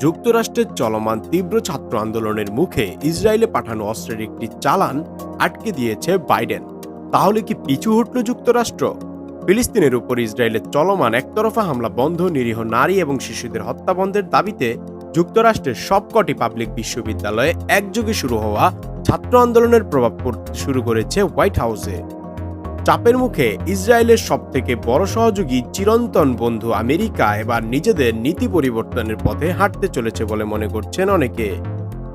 যুক্তরাষ্ট্রের চলমান তীব্র ছাত্র আন্দোলনের মুখে ইসরায়েলে পাঠানো অস্ত্রের একটি চালান আটকে দিয়েছে বাইডেন। তাহলে কি পিছু হটল যুক্তরাষ্ট্র? ফিলিস্তিনের উপর ইসরায়েলের চলমান একতরফা হামলা বন্ধ, নিরীহ নারী এবং শিশুদের হত্যা বন্ধের দাবিতে যুক্তরাষ্ট্রের সবকটি পাবলিক বিশ্ববিদ্যালয়ে একযোগে শুরু হওয়া ছাত্র আন্দোলনের প্রভাব পড়তে শুরু করেছে হোয়াইট হাউসে। চাপের মুখে ইসরায়েলের সবথেকে বড় সহযোগী চিরন্তন বন্ধু আমেরিকা এবার নিজেদের নীতি পরিবর্তনের পথে হাঁটতে চলেছে বলে মনে করছেন অনেকে।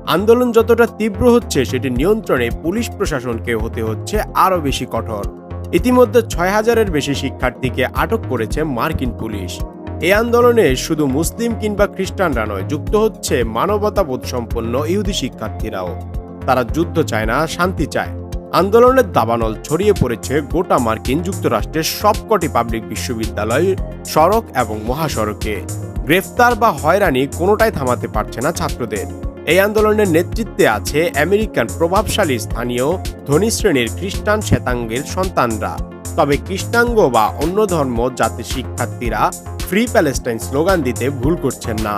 আন্দোলন যতটা তীব্র হচ্ছে, সেটি নিয়ন্ত্রণে পুলিশ প্রশাসনকে হতে হচ্ছে আরও বেশি কঠোর। ইতিমধ্যে ছয় হাজারের বেশি শিক্ষার্থীকে আটক করেছে মার্কিন পুলিশ। এই আন্দোলনে শুধু মুসলিম কিংবা খ্রিস্টানরা নয়, যুক্ত হচ্ছে মানবতাবোধ সম্পন্ন ইহুদি শিক্ষার্থীরাও। তারা যুদ্ধ চায় না, শান্তি চায়। আন্দোলনের দাবানল ছড়িয়ে পড়েছে গোটা মার্কিন যুক্তরাষ্ট্রের সবকটি পাবলিক বিশ্ববিদ্যালয়, সড়ক এবং মহাসড়কে। গ্রেফতার বা হয়রানি কোনোটাই থামাতে পারছে না ছাত্রদের। এই আন্দোলনের নেতৃত্বে আছে আমেরিকান প্রভাবশালী স্থানীয় ধনী শ্রেণির খ্রিস্টান শ্বেতাঙ্গের সন্তানরা। তবে কৃষ্ণাঙ্গ বা অন্য ধর্ম জাতির শিক্ষার্থীরা ফ্রি প্যালেস্টাইন স্লোগান দিতে ভুল করছেন না।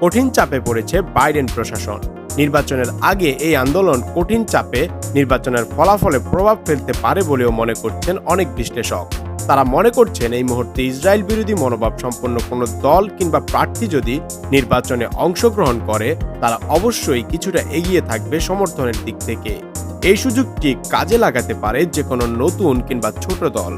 কঠিন চাপে পড়েছে বাইডেন প্রশাসন। নির্বাচনের আগে এই আন্দোলন কঠিন চাপে নির্বাচনের ফলাফলে প্রভাব ফেলতে পারে বলেও মনে করছেন অনেক বিশ্লেষক। তারা মনে করছেন এই মুহূর্তে ইসরায়েল বিরোধী মনোভাব সম্পন্ন কোনো দল কিংবা প্রার্থী যদি নির্বাচনে অংশগ্রহণ করে, তারা অবশ্যই কিছুটা এগিয়ে থাকবে সমর্থনের দিক থেকে। এই সুযোগটি কাজে লাগাতে পারে যে কোনো নতুন কিংবা ছোট দল।